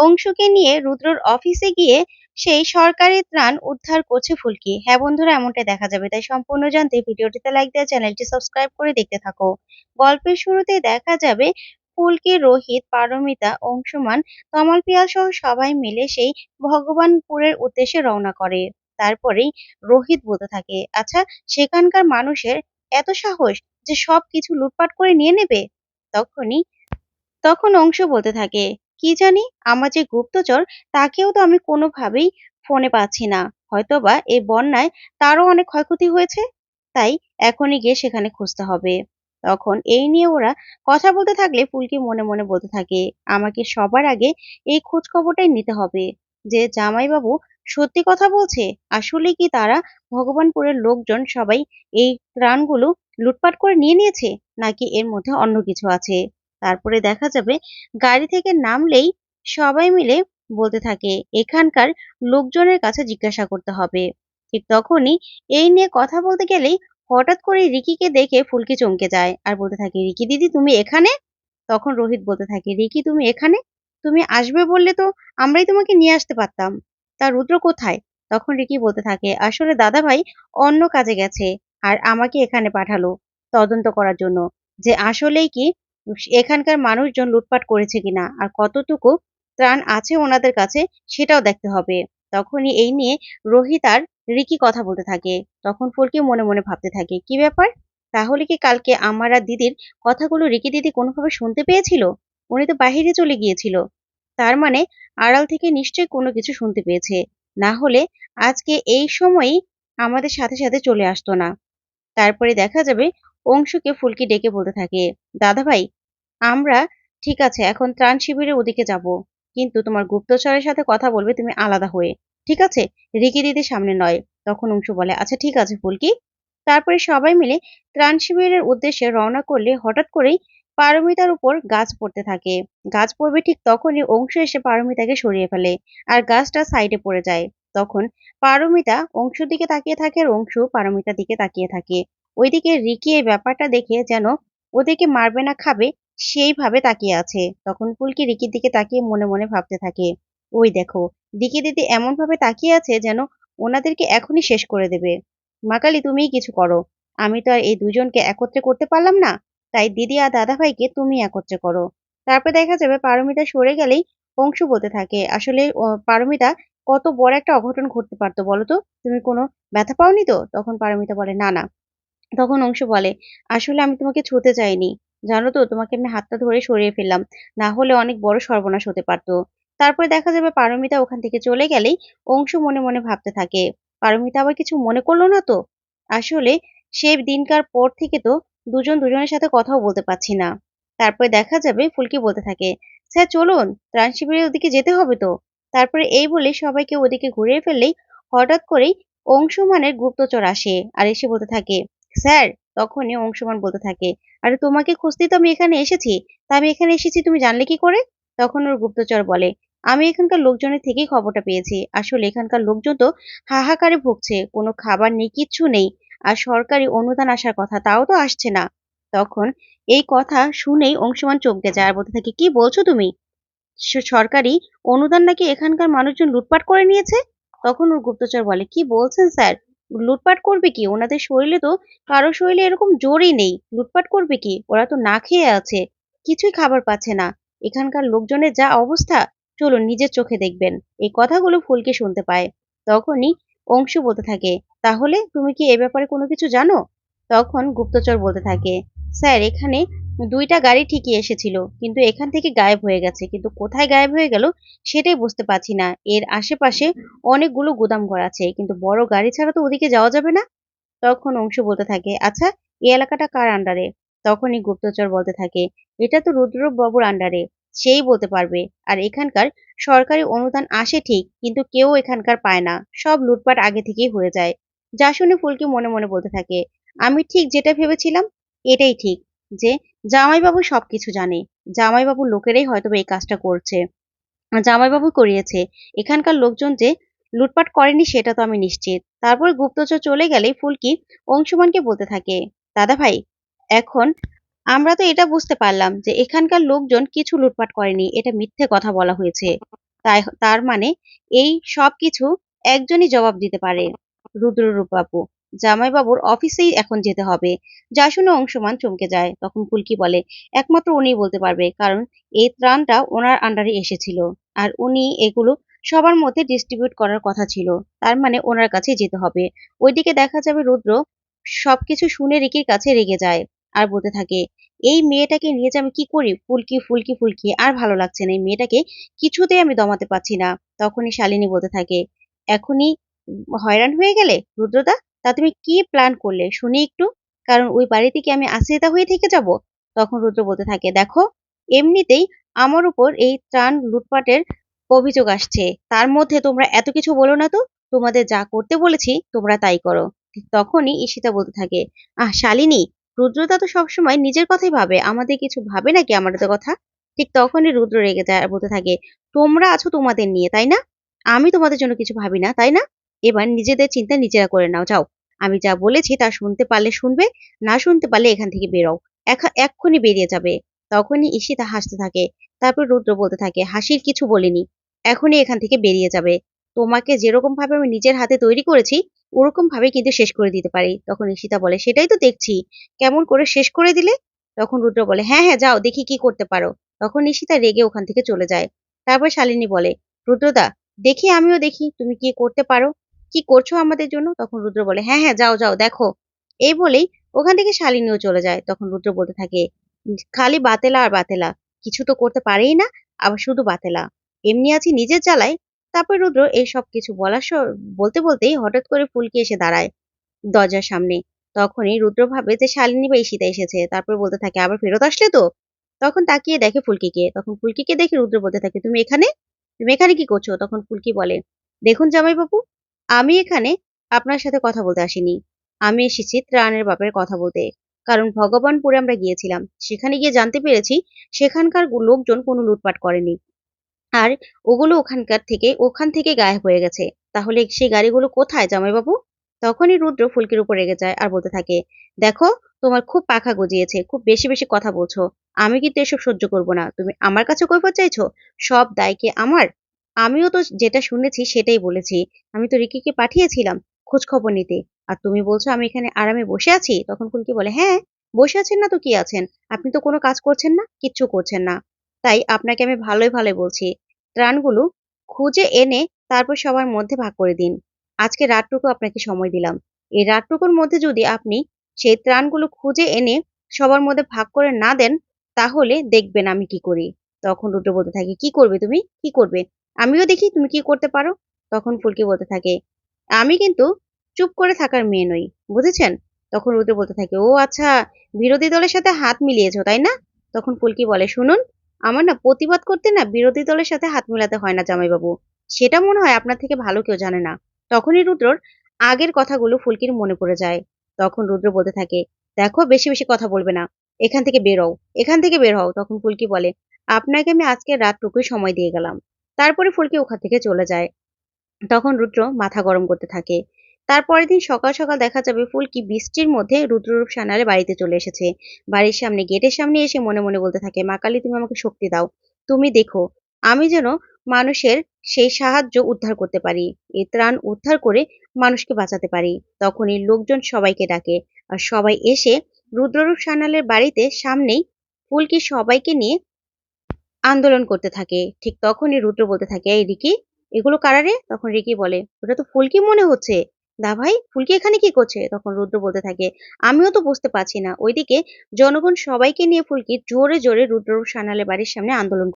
অংশুকে নিয়ে রুদ্রর অফিসে গিয়ে সেই সরকারি ত্রাণ উদ্ধার করছে ফুলকি। হ্যাঁ বন্ধুরা, এমনটাই দেখা যাবে। তাই সম্পূর্ণ জানতে ভিডিওটিতে লাইক দেওয়া চ্যানেলটি সাবস্ক্রাইব করে দেখতে থাকো। গল্পের শুরুতে দেখা যাবে ফুলকি, রোহিত, পারমিতা, অংশুমান, তমাল পিয়াল সহ সবাই মিলে সেই ভগবানপুরের উদ্দেশ্যে রওনা করে। তারপরেই রোহিত বলতে থাকে আচ্ছা সেখানকার মানুষের এত সাহস যে সব কিছু লুটপাট করে নিয়ে নেবে? তখনই, তখন অংশ বলতে থাকে কি জানি? আমার যে গুপ্তচর, তাকেও তো আমি কোনোভাবেই ফোনে পাচ্ছি না। হয়তোবা এই বন্যায় তারও অনেক ক্ষয়ক্ষতি হয়েছে, তাই এখনই গিয়ে সেখানে খুঁজতে হবে। তখন এই নিয়ে ওরা কথা বলতে থাকলে ফুলকি মনে মনে বলতে থাকে, আমাকে সবার আগে এই খোঁজ খবরটাই নিতে হবে যে জামাইবাবু সত্যি কথা বলছে। আসলে কি তারা ভগবানপুরের লোকজন সবাই এই ত্রাণগুলো লুটপাট করে নিয়ে নিয়েছে, নাকি এর মধ্যে অন্য কিছু আছে? তারপরে দেখা যাবে গাড়ি থেকে নামলেই সবাই মিলে বলতে থাকে, এখানকার লোকজনের কাছে জিজ্ঞাসা করতে হবে। ঠিক তখনই এই নিয়ে কথা বলতে গেলেই হঠাৎ করে রিকিকে দেখে ফুলকি চমকে যায় আর বলতে থাকে, রিকি দিদি, তুমি এখানে? তখন রোহিত বলতে থাকে, রিকি, তুমি এখানে? তুমি আসবে বললে তো আমরাই তোমাকে নিয়ে আসতে পারতাম। তা রুদ্র কোথায়? তখন রিকি বলতে থাকে, আসলে দাদা ভাই অন্য কাজে গেছে আর আমাকে এখানে পাঠালো তদন্ত করার জন্য। যে আসলেই কি এখানকার মানুষজন লুটপাট করেছে কিনা আর কতটুকু ত্রাণ আছে ওনাদের কাছে সেটাও দেখতে হবে। তখনই এই নিয়ে রোহিত আর রিকি কথা বলতে থাকে। তখন ফুলকি মনে মনে ভাবতে থাকে, কি ব্যাপার? তাহলে কি কালকে আমার আর দিদির কথাগুলো রিকি দিদি কোনোভাবে শুনতে পেয়েছিল? উনি তো বাহিরে চলে গিয়েছিল। তার মানে আড়াল থেকে নিশ্চয়ই কোনো কিছু শুনতে পেয়েছে। না হলে আজকে এই সময়ই আমাদের সাথে সাথে চলে আসতো না। তারপরে দেখা যাবে অংশুকে ফুলকি ডেকে বলতে থাকে দাদা ভাই আমরা ঠিক আছে, এখন ত্রাণ শিবিরের ওদিকে যাব। কিন্তু তোমার গুপ্তচরের সাথে কথা বলবে তুমি আলাদা হয়ে। ঠিক আছে? রিকি দিদির সামনে নয়। তখন অংশু বলে আচ্ছা ঠিক আছে ফুলকি। তারপরে সবাই মিলে ত্রাণ শিবিরের উদ্দেশ্যে রওনা করলে হঠাৎ করেই পারমিতার উপর গাছ পড়তে থাকে। গাছ পড়বে ঠিক তখনই অংশ এসে পারমিতাকে সরিয়ে ফেলে আর গাছটা সাইডে পড়ে যায়। তখন পারমিতা অংশুর দিকে তাকিয়ে থাকে আর অংশু পারমিতার দিকে তাকিয়ে থাকে। ওইদিকে রিকি এই ব্যাপারটা দেখে যেন ওদেরকে মারবে না খাবে, সেইভাবে তাকিয়ে আছে। তখন ফুলকি রিকির দিকে তাকিয়ে মনে মনে ভাবতে থাকে। ওই দেখো, রিকি দিদি এমন ভাবে তাকিয়ে আছে যেন ওনাদেরকে এখনই শেষ করে দেবে। মাকালি তুমিই কিছু করো। আমি তো আর এই দুজনকে একত্রে করতে পারলাম না। তাই দিদি আর দাদা ভাইকে তুমি একত্রে করো। তারপরে দেখা যাবে পারমিতা সরে গেলেই অংশু বলতে থাকে, আসলে পারমিতা কত বড় একটা অঘটন ঘটতে পারতো, বলো তো? তুমি কোনো ব্যথা পাওনি তো? তখন পারমিতা বলে, না না তখন অংশ বলে, আসলে আমি তোমাকে ছুতে চাইনি। জানো তো, তোমাকে আমি হাতটা ধরে সরিয়ে ফেললাম। না হলে অনেক বড় সর্বনাশ হতে পারতো। তারপরে দেখা যাবে পারমিতা ওখান থেকে চলে গেলেই অংশ মনে মনে ভাবতে থাকে, পারমিতা আবার কিছু মনে করল না তো? আসলে সে দিনকার পর থেকে তো দুজন দুজনের সাথে কথাও বলতে পারছি না। তারপরে দেখা যাবে ফুলকি বলতে থাকে, স্যার, চলুন, ত্রাণ শিবিরের ওদিকে যেতে হবে তো? তারপরে এই বলে সবাইকে ওদিকে ঘুরিয়ে ফেললেই হঠাৎ করেই অংশমানের গুপ্তচর আসে আর এসে বলতে থাকে স্যার, তখনই অংশমান বলতে থাকে। আরে, তোমাকে খুঁজতেই তো আমি এখানে এসেছি। তা আমি এখানে এসেছি, তুমি জানলে কি করে? তখন ওর গুপ্তচর বলে, আমি এখানকার লোকজনের থেকেই খবরটা পেয়েছি। আসলে এখানকার লোকজন তো হাহাকারে ভুগছে, কোনো খাবার নেই, কিচ্ছু নেই। আর সরকারি অনুদান আসার কথা, তাও তো আসছে না। তখন এই কথা শুনেই অংশমান চমকে যায় আর বলতে থাকে, কি বলছো তুমি? সরকারি অনুদান নাকি এখানকার মানুষজন লুটপাট করে নিয়েছে? তখন ওর গুপ্তচর বলে, কি বলছেন, স্যার? লুটপাট করবে কি? ওনাদের শরীরে তো কারও শরীরে এরকম জোরই নেই। লুটপাট করবে কি? ওরা তো না খেয়ে আছে। কিছুই খাবার পাচ্ছে না। এখানকার লোকজনের যা অবস্থা, চলুন নিজের চোখে দেখবেন। এই কথাগুলো ফুলকে শুনতে পায়। তখনই অংশু বলতে থাকে, তাহলে তুমি কি এ ব্যাপারে কোনো কিছু জানো? তখন গুপ্তচর বলতে থাকে, স্যার, এখানে দুইটা গাড়ি ঠিকই এসেছিল, কিন্তু এখান থেকে গায়েব হয়ে গেছে। কিন্তু কোথায় গায়েব হয়ে গেল সেটাই বুঝতে পারছি না। এর আশেপাশে অনেকগুলো গুদাম ঘর আছে, কিন্তু বড় গাড়ি ছাড়া তো ওদিকে যাওয়া যাবে না? তখন অংশ বলতে থাকে আচ্ছা এই এলাকাটা কার আন্ডারে তখনই গুপ্তচর বলতে থাকে, এটা তো রুদ্র বাবুর আন্ডারে সেই বলতে পারবে। আর এখানকার সরকারি অনুদান আসে ঠিক, কিন্তু কেউ এখানকার পায় না, সব লুটপাট আগে থেকেই হয়ে যায়। যা শুনে ফুলকি মনে মনে বলতে থাকে, আমি ঠিক যেটা ভেবেছিলাম, এটাই ঠিক, যে জামাইবাবু সবকিছু জানে। জামাইবাবুর লোকেরাই হয়তো এই কাজটা করছে। জামাইবাবু করিয়েছে। এখানকার লোকজন যে লুটপাট করেনি সেটা তো আমি নিশ্চিত। তারপর গুপ্তচর চলে গেলেই ফুলকি অংশুমানকে বলতে থাকে, দাদা ভাই, এখন আমরা তো এটা বুঝতে পারলাম যে এখানকার লোকজন কিছু লুটপাট করেনি। এটা মিথ্যে কথা বলা হয়েছে। তাই তার মানে এই সব কিছু একজনই জবাব দিতে পারে রুদ্ররূপ বাবু জামাইবাবুর অফিসেই এখন যেতে হবে। যা শুনে অংশমান চমকে যায়। তখন ফুলকি বলে, একমাত্র উনি বলতে পারবে, কারণ এই ত্রাণটা ওনার আন্ডারে এসেছিল। আর উনি এগুলো সবার মধ্যে ডিস্ট্রিবিউট করার কথা ছিল। তার মানে ওনার কাছে যেতে হবে। ওইদিকে দেখা যাবে রুদ্র সবকিছু শুনে রিকির কাছে রেগে যায় আর বলতে থাকে, এই মেয়েটাকে নিয়ে যে আমি কি করি? ফুলকি ফুলকি ফুলকি, আর ভালো লাগছে না। এই মেয়েটাকে কিছুতেই আমি দমাতে পারছি না। তখনই শালিনী বলতে থাকে, এখনই হয়রান হয়ে গেলে রুদ্রদা? তা তুমি কি প্ল্যান করলে? শুনি একটু। কারণ ওই বাড়িতে কি আমি আশ্রিতা হয়ে থেকে যাব? তখন রুদ্র বলতে থাকে, দেখো, এমনিতেই আমার উপর এই ত্রাণ লুটপাটের অভিযোগ আসছে। তার মধ্যে তোমরা এত কিছু বলো না তো। তোমাদের যা করতে বলেছি, তোমরা তাই করো। তখনই ঈশিতা বলতে থাকে, আহ, শালিনী রুদ্রতা তো সবসময় নিজের কথাই ভাবে। আমাদের কিছু ভাবে নাকি আমাদের কথা? ঠিক তখনই রুদ্র রেগে যায় বলতে থাকে, তোমরা আছো তোমাদের নিয়ে, তাই না? আমি তোমাদের জন্য কিছু ভাবি না, তাই না? এবার নিজেদের চিন্তা নিজেরা করে নাও, যাও। আমি যা বলেছি তা শুনতে পারলে শুনবে, না শুনতে পারলে এখান থেকে বেরোও। এক্ষুনি বেরিয়ে যাবে। তখনই ঈশিতা হাসতে থাকে, তারপর রুদ্র বলতে থাকে, হাসির কিছু বলিনি, এখনই এখান থেকে বেরিয়ে যাবে। তোমাকে যেরকম ভাবে আমি নিজের হাতে তৈরি করেছি, ওরকম ভাবে কিন্তু শেষ করে দিতে পারি। তখন ঈশিতা বলে, সেটাই তো দেখছি। কেমন করে শেষ করে দিলে? তখন রুদ্র বলে হ্যাঁ হ্যাঁ যাও, দেখি কি করতে পারো। তখন ঈশিতা রেগে ওখান থেকে চলে যায়। তারপর শালিনী বলে, রুদ্রদা, দেখি আমিও দেখি, তুমি কি করতে পারো? কি করছ আমাদের জন্য? তখন রুদ্র বলে হ্যাঁ হ্যাঁ যাও যাও, দেখো। এই বলেই ওখান থেকে শালিনীও চলে যায়। তখন রুদ্র বলতে থাকে, খালি বাতেলা আর বাতেলা, কিছু তো করতে পারেই না, আবার শুধু বাতেলা। এমনি আছি নিজের জ্বালায়। তারপর রুদ্র এই সব কিছু বলার বলতে বলতেই হঠাৎ করে ফুলকি এসে দাঁড়ায় দরজার সামনে। তখনই রুদ্র ভাবে যে শালিনী বা ঈশিতা এসেছে, তারপর বলতে থাকে, আবার ফেরত আসলে তো? তখন তাকিয়ে দেখে ফুলকিকে। তখন ফুলকিকে দেখে রুদ্র বলতে থাকে, তুমি এখানে? তুমি এখানে কি করছ? তখন ফুলকি বলে, দেখুন জামাইবাবু আমি এখানে আপনার সাথে কথা বলতে আসিনি। আমি এসেছি ত্রাণের বাপের কথা বলতে। কারণ ভগবানপুরে আমরা গিয়েছিলাম। সেখানে গিয়ে জানতে পেরেছি সেখানকার লোকজন কোনো লুটপাট করেনি। আর ওগুলো ওখানকার থেকে, ওখান থেকে গায়েব হয়ে গেছে। তাহলে সেই গাড়িগুলো কোথায়, জামাইবাবু? তখনই রুদ্র ফুলকির উপর রেগে যায় আর বলতে থাকে, দেখো, তোমার খুব পাখা গজিয়েছে, খুব বেশি বেশি কথা বলছো। আমি কিন্তু এসব সহ্য করব না। তুমি আমার কাছে কৈফত চাইছো? সব দায় কি আমার? আমিও তো যেটা শুনেছি সেটাই বলেছি। আমি তো রিকিকে পাঠিয়েছিলাম খোঁজ খবর নিতে। আর তুমি বলছো আমি এখানে আরামে বসে আছি? তখন ফুলকি বলে হ্যাঁ বসে আছেন না তো কি আছেন? আপনি তো কোনো কাজ করছেন না, কিচ্ছু করছেন না। তাই আপনাকে আমি ভালোই ভালোই বলছি। ত্রাণগুলো খুঁজে এনে তারপর সবার মধ্যে ভাগ করে দিন। আজকে রাতটুকু আপনাকে সময় দিলাম। এই রাতটুকুর মধ্যে যদি আপনি সেই ত্রাণগুলো খুঁজে এনে সবার মধ্যে ভাগ করে না দেন, তাহলে দেখবেন আমি কি করি। তখন রুদ্র বলতে থাকে, কি করবে তুমি? কি করবে? আমিও দেখি তুমি কি করতে পারো। তখন ফুলকি বলতে থাকে, আমি কিন্তু চুপ করে থাকার মেয়ে নই, বুঝেছেন? তখন রুদ্র বলতে থাকে, ও আচ্ছা বিরোধী দলের সাথে হাত মিলিয়েছো, তাই না? তখন ফুলকি বলে, শুনুন, আমার না প্রতিবাদ করতে না বিরোধী দলের সাথে হাত মিলাতে হয় না জামাইবাবু। সেটা মনে হয় আপনার থেকে ভালো কেউ জানে না। তখনই রুদ্রর আগের কথাগুলো ফুলকির মনে পড়ে যায়। তখন রুদ্র বলতে থাকে, দেখো, বেশি বেশি কথা বলবে না। এখান থেকে বের হও এখান থেকে বের হও। তখন ফুলকি বলে, আপনাকে আমি আজকে রাতটুকুই সময় দিয়ে গেলাম। তারপরে ফুলকি ওখান থেকে চলে যায়। তখন রুদ্র মাথা গরম করতে থাকে। তারপরের দিন সকাল সকাল দেখা যাবে ফুলকি বৃষ্টির মধ্যে রুদ্ররূপ সানালে বাড়িতে চলে এসেছে। বাড়ির সামনে, গেটের সামনে এসে মনে মনে বলতে থাকে, মা কালী, তুমি আমাকে শক্তি দাও। তুমি দেখো, আমি যেন মানুষের সেই সাহায্য উদ্ধার করতে পারি। এই ত্রাণ উদ্ধার করে মানুষকে বাঁচাতে পারি। তখনই লোকজন সবাইকে ডাকে। আর সবাই এসে রুদ্ররূপ সানালের বাড়িতে সামনেই ফুলকি সবাইকে নিয়ে আন্দোলন করতে থাকে। ঠিক তখনই রুদ্র বলতে থাকে, এই রিকি, এগুলো কারারে তখন রিকি বলে, ওটা তো ফুলকি মনে হচ্ছে। দা ভাই, ফুলকি এখানে কি করছে? তখন রুদ্র বলতে থাকে, আমিও তো বুঝতে পারছি না। ওইদিকে জনগণ সবাইকে নিয়ে ফুলকি জোরে জোরে রুদ্র সানালে বাড়ির সামনে আন্দোলন